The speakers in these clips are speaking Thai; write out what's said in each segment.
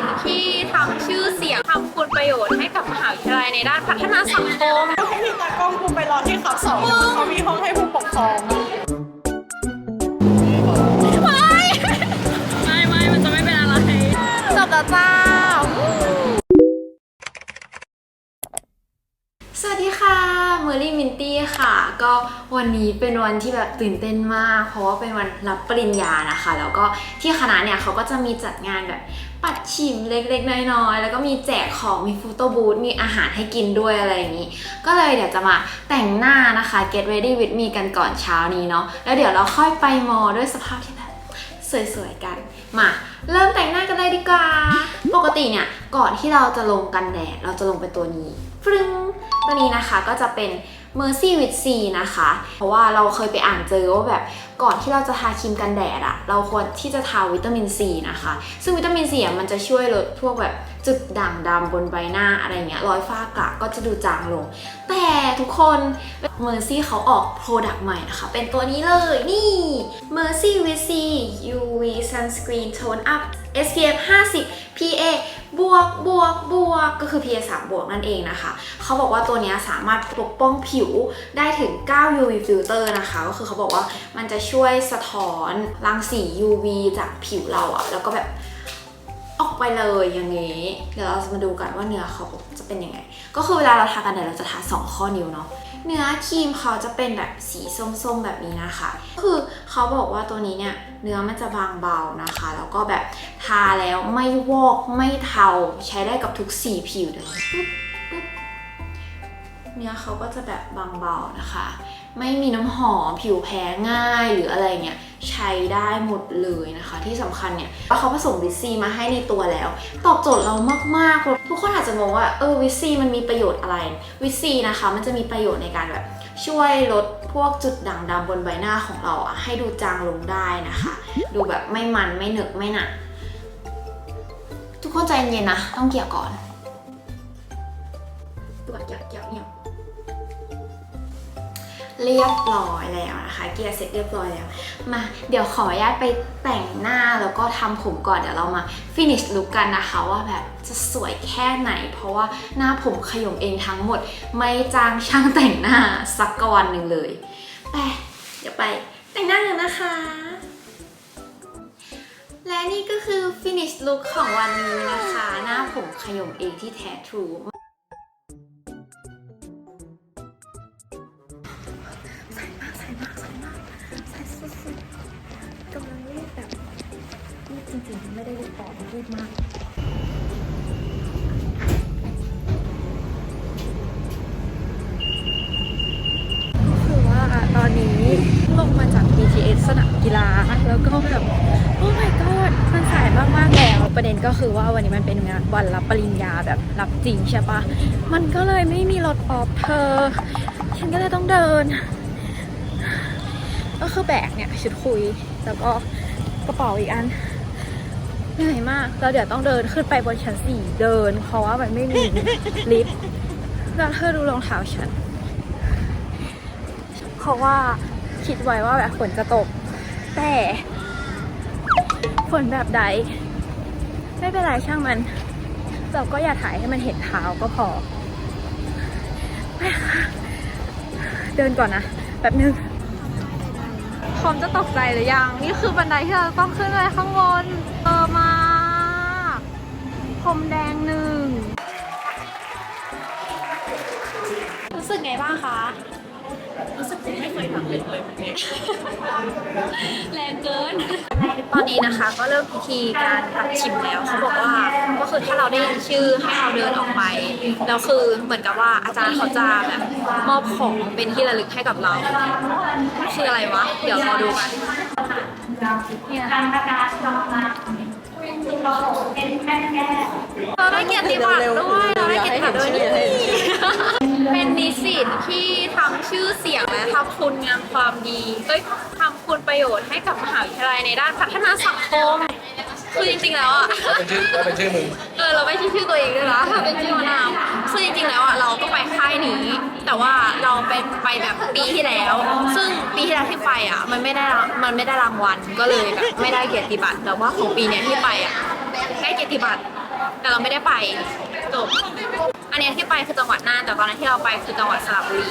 ทธิ์ที่ทำชื่อเสียงทำคุณประโยชน์ให้กับมหาวิทยาลัยในด้านพัฒนาสังคมให้พี่ตากล้องกูไปรอที่ขับสองเขามีห้องให้ผู้ปกครองไม่ไม่มันจะไม่เป็นอะไรจบแล้วจ้าสวัสดีค่ะเมอรี่มินตี้ค่ะ ก็วันนี้เป็นวันที่แบบตื่นเต้นมาก เพราะว่าเป็นวันรับปริญญานะคะ แล้วก็ที่คณะเนี่ยเขาก็จะมีจัดงานแบบ ปัดชิมเล็กๆ น้อยๆ แล้วก็มีแจกของ มีฟูโต้บูธ มีอาหารให้กินด้วยอะไรอย่างนี้ ก็เลยเดี๋ยวจะมาแต่งหน้านะคะ get ready with me กันก่อนเช้านี้เนาะ แล้วเดี๋ยวเราค่อยไปมอด้วยสภาพที่แบบสวยๆ กัน มา เริ่มแต่งหน้ากันเลยดีกว่า ปกติเนี่ย ก่อนที่เราจะลงกันแดด เราจะลงเป็นตัวนี้ฟรึ้งตัวนี้นะคะก็จะเป็น Mercy with C นะคะ เพราะว่าเราเคยไปอ่านเจอว่าแบบก่อนที่เราจะทาครีมกันแดดอะเราควรที่จะทาวิตามินซีนะคะ ซึ่งวิตามินซีอะมันจะช่วยลดพวกแบบจุดด่างดำบนใบหน้าอะไรเงี้ยรอยฝ้ากระก็จะดูจางลง แต่ทุกคน Mercy เขาออกโปรดักต์ใหม่นะคะ เป็นตัวนี้เลยนี่ Mercy with C UV Sunscreen Tone Up SPF 50 PA บวกบวกบวกก็คือ PA 3บวกนั่นเองนะคะ เขาบอกว่าตัวนี้สามารถปกป้องผิวได้ถึง 9 UV filter นะคะ ก็คือเขาบอกว่ามันจะช่วยสะท้อนรังสี UV จากผิวเราอะแล้วก็แบบออกไปเลยอย่างนี้ เดี๋ยวเราจะมาดูกันว่าเนื้อเขาจะเป็นยังไง ก็คือเวลาเราทากันแดดเราจะทาสองข้อนิ้วเนาะ เนื้อครีมเขาจะเป็นแบบสีส้มๆแบบนี้นะคะก็คือเขาบอกว่าตัวนี้เนี่ยเนื้อมันจะบางเบานะคะ แล้วก็แบบทาแล้วไม่วอกไม่เทาใช้ได้กับทุกสีผิวเลยเนื้อเขาก็จะแบบบางเบานะคะ ไม่มีน้ำหอมผิวแพ้ง่ายหรืออะไรเงี้ย ใช้ได้หมดเลยนะคะ ที่สำคัญเนี่ยว่าเขาผสมวิตซีมาให้ในตัวแล้ว ตอบโจทย์เรามากๆ ทุกคนอาจจะงงว่าเออวิตซีมันมีประโยชน์อะไร วิตซีนะคะ มันจะมีประโยชน์ในการแบบช่วยลดพวกจุดด่างดำบนใบหน้าของเราอะให้ดูจางลงได้นะคะ ดูแบบไม่มันไม่หนอะไม่หนักทุกคนใจเย็นนะ ต้องเกี่ยก่อนตัวเกี่ยวเกี่ยวเนี่ย เรียบร้อยแล้วนะคะ เกียร์เสร็จเรียบร้อยแล้ว มาเดี๋ยวขออนุญาตไปแต่งหน้าแล้วก็ทำผมก่อนเดี๋ยวเรามา finish look กันนะคะว่าแบบจะสวยแค่ไหน เพราะว่าหน้าผมขยมเองทั้งหมด ไม่จ้างช่างแต่งหน้าสักกวันหนึ่งเลยไปเดี๋ยวไปแต่งหน้ากันนะคะและนี่ก็คือ finish look ของวันนี้นะคะ หน้าผมขยมเองที่แท้ทรู จริงๆ ไม่ได้รีบออกรีบมากคือว่าตอนนี้ลงมาจาก BTS สนามกีฬา แล้วก็แบบ โอ้ my god มันสายมากๆแล้ว ประเด็นก็คือว่าวันนี้มันเป็นงานวันรับปริญญาแบบรับจริงใช่ปะ มันก็เลยไม่มีรถออฟเธอ ฉันก็เลยต้องเดิน ก็คือแบกเนี่ยชุดคุยแล้วก็กระเป๋าอีกอัน เหนื่อยมากแล้วเดี๋ยวต้องเดินขึ้นไปบนชั้นสี่เดิน เพราะว่ามันไม่มีลิฟต์แล้วเธอดูรองเท้าฉัน เพราะว่าคิดไว้ว่าแบบฝนจะตก แต่ฝนแบบใด ไม่เป็นไรช่างมัน เราก็อย่าถ่ายให้มันเห็นเท้าก็พอไปค่ะเดินก่อนนะแบบนึงพร้อมจะตกใจหรือยัง นี่คือบันไดที่เราต้องขึ้นไปข้างบน พรมแดงหนึ่ง รู้สึกไงบ้างคะ รู้สึกไม่เคยทำเลยเลยแรงเกิน ตอนนี้นะคะก็เริ่มพิธีการตัดชิมแล้วเขาบอกว่าก็คือถ้าเราได้ยินชื่อให้เราเดินออกไปแล้วคือเหมือนกับว่าอาจารย์เขาจะแบบมอบของเป็นที่ระลึกให้กับเราคืออะไรวะ เดี๋ยวรอดูกันเเราได้เกียรติบัตรด้วยเราได้เกียรติบัตรด้วยนี่เป็นนิสิตที่ทำชื่อเสียงและทำคุณงามความดีเอ้ยทำคุณประโยชน์ให้กับมหาวิทยาลัยในด้านพัฒนาสังคมคือจริงๆแล้วอะ เป็นชื่อแล้วเป็นชื่อมึงเออเราไม่ใช่ชื่อตัวเองด้วยนะถ้าเป็นชื่อมะนาวคือจริงๆแล้วอะเราก็ไปค่ายนี้ แต่ว่าเราเป็นไปแบบปีที่แล้ว ซึ่งปีที่แล้วที่ไปอะมันไม่ได้รางมันไม่ได้รางวัลก็เลยแบบไม่ได้เกียรติบัตรแต่ว่าของปีเนี้ยที่ไปอะได้เกียรติบัตรแต่เราไม่ได้ไปจบอันเนี้ยที่ไปคือจังหวัดน่านแต่ตอนนั้นที่เราไปคือจังหวัดสระบุรี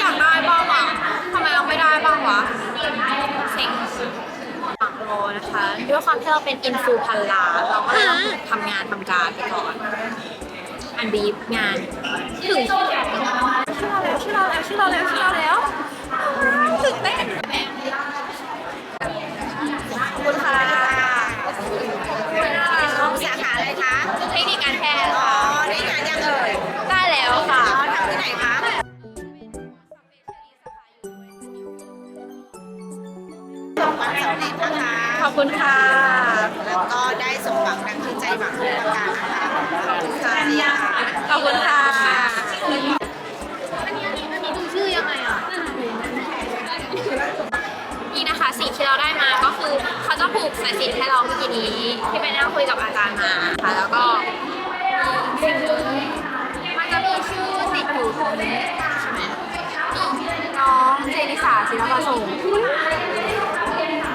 อยากได้บ้างอะทำไมเราไม่ได้บ้างวะเซ็งฝั่งโล นะคะด้วยความที่เราเป็นอินฟูพันลานเราก็เลยต้องทำงานทำการไปก่อน อันบีบงานถึงชื่อเราแล้วชื่อเราแล้วชื่อเราแล้วชื่อเราแล้ว อบคุณค่ะอันนี้อันนี้อันนี้ดูชื่อยังไงอะ นี่นะคะสิ่งที่เราได้มาก็คือเขาจะผูกสายสิญจนให้เราเมื่อกี้นี้ ที่ไปนั่งคุยกับอาจารย์มาค่ะ แล้วก็มันจะมีชื่อติดอยู่ตรงนี้ใช่ไหมนี่น้องเจนิสาศิลปะสงฆ์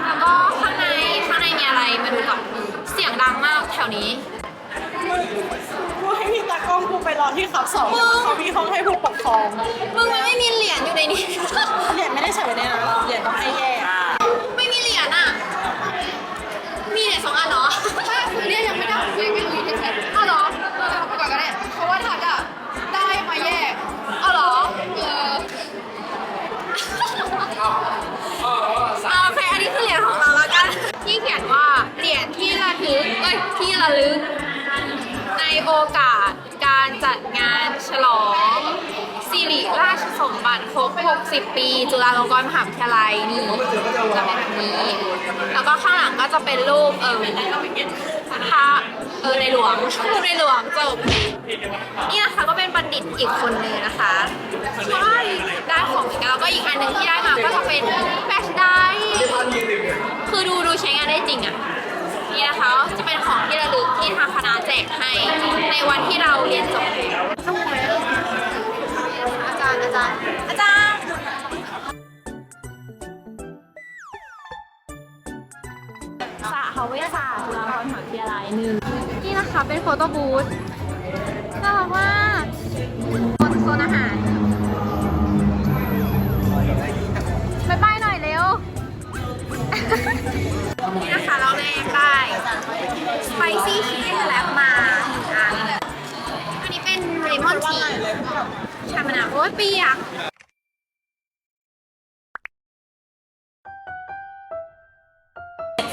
แล้วก็ข้างในข้างในมีอะไรมาดูก่อนเสียงดังมากแถวนี้กูให้พี่ตากล้ องกูไปรอที่ขับสองเดี๋ยวเขามีห้องให้ผู้ปกครองมึงมันไม่มีเหรียญอยู่ในนี้ เหรียญไม่ได้ใส่ไว้ในนั้นเหรียญต้องให้แยก สมบัติครบ 60 ปี จุฬาลงกรณ์มหาวิทยาลัยนี่จะเป็นแบบนี้ แล้วก็ข้างหลังก็จะเป็นรูปเออพระเออในหลวงรูปในหลวงจบนี่นะคะก็เป็นบัณฑิตอีกคนนึงนะคะใช่ได้ของแล้วก็อีกอันหนึ่งที่ได้มาก็จะเป็นแฟชไดร์คือดูดูใช้งานได้จริงอะนี่นะคะจะเป็นของที่ระลึกที่ทางคณะแจกให้ในวันที่เราเรียนจบ อาจารย์อาจารย์ อาจารย์ สาศาสตร์จุฬาภรณ์มหาวิทยาลัยหนึ่งนี่นะคะเป็นโฟโต้บูธน่ารักมาก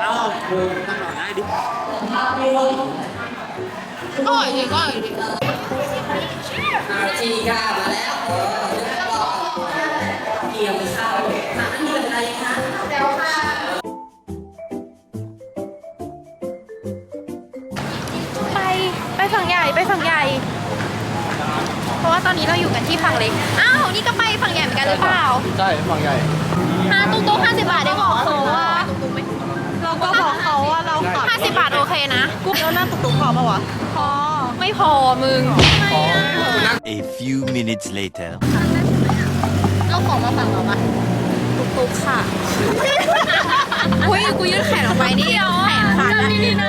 เอ้าตั้งหนอนได้ดิอร่อยจริงก็อร่อยจริงจีกามาแล้วเกี่ยวข้าวหาเงินอะไรคะไปไปฝั่งใหญ่ไปฝั่งใหญ่ เพราะว่าตอนนี้เราอยู่กันที่ฝั่งเล็ก ใหญ่เหมือนกันหรือเปล่าใช่ฝั่งใหญ่ห้าตุ้งตุ้งห้าสิบบาทเองเหรอเขาว่าเราก็บอกเขาว่าเราขับห้าสิบบาทโอเคนะกูแล้วนั่งตุ๊กๆพอปะวะพอไม่พอมึง A few minutes later. เอาของมาฝั่งเราปะตุกตุกค่ะอุ้ยกูยืดแขนออกไปนี่แขนขาดดีๆน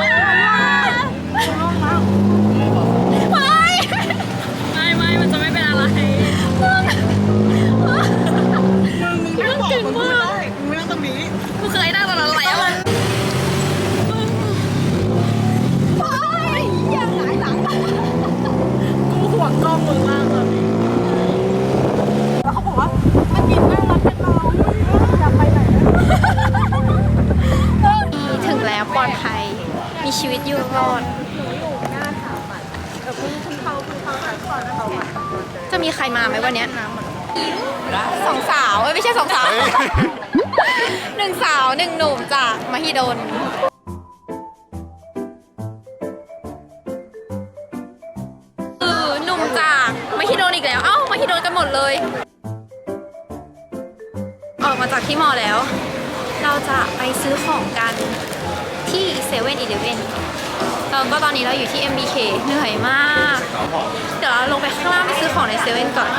แล้วปลอดภัย มีชีวิตอยู่รอด จะมีใครมาไหมวันเนี้ยสองสาวเอ้ยไม่ใช่สองสาวหนึ่งสาวหนึ่งหนุ่มจากมหิดลคือหนุ่มจากมหิดลอีกแล้ว เอ้ามหิดลกันหมดเลย ออกมาจากที่มอแล้ว เราจะไปซื้อของกัน ที่เซเว่นอีเลฟเว่นก็ตอนนี้เราอยู่ที่ MBK เหนื่อยมาก เดี๋ยวเราลงไปข้างล่างไปซื้อของในเซเว่นก่อน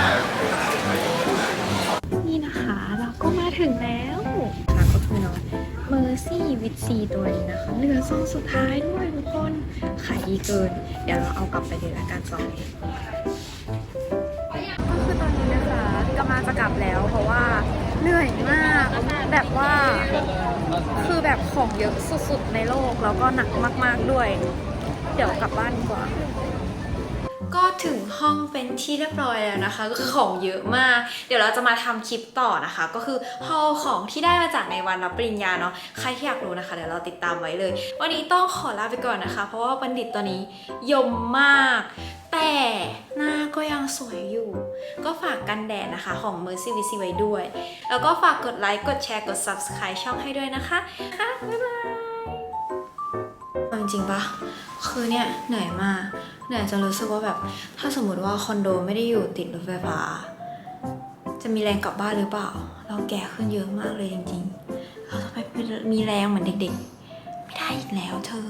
นี่นะคะเราก็มาถึงแล้วค่ะก็คือน้องเมอร์ซี่วิตซีตัวนี้นะคะ เหลือซองสุดท้ายด้วยทุกคนขายดีเกิน เดี๋ยวเราเอากลับไปเลยละกันซองนี้ก็คือตอนนี้นะคะกำลังจะกลับแล้วเพราะว่าเหนื่อยมาก แบบว่าคือแบบของเยอะสุดๆในโลก แล้วก็หนักมากๆด้วย เดี๋ยวกลับบ้านดีกว่า ก็ถึงห้องเป็นที่เรียบร้อยแล้วนะคะ ก็คือของเยอะมาก เดี๋ยวเราจะมาทำคลิปต่อนะคะ ก็คือฮอลของที่ได้มาจากในวันรับปริญญาเนาะใครที่อยากรู้นะคะเดี๋ยวเราติดตามไว้เลย วันนี้ต้องขอลาไปก่อนนะคะ เพราะว่าบัณฑิตตอนนี้ยมมาก แต่หน้าก็ยังสวยอยู่ ก็ฝากกันแดดนะคะของ Mercy v c ไว้ด้วย แล้วก็ฝากกดไลค์ กดแชร์ กด subscribe ช่องให้ด้วยนะคะ ค่ะ บ๊ายบายเอาจริงๆปะคือเนี่ยเหนื่อยมาก เหนื่อยจะรู้สึกว่าแบบ ถ้าสมมติว่าคอนโดไม่ได้อยู่ติดรถไฟฟ้า จะมีแรงกลับบ้านหรือเปล่า เราแก่ขึ้นเยอะมากเลยจริงๆ เราจะไปมีแรงเหมือนเด็กๆ ไม่ได้อีกแล้วเธอ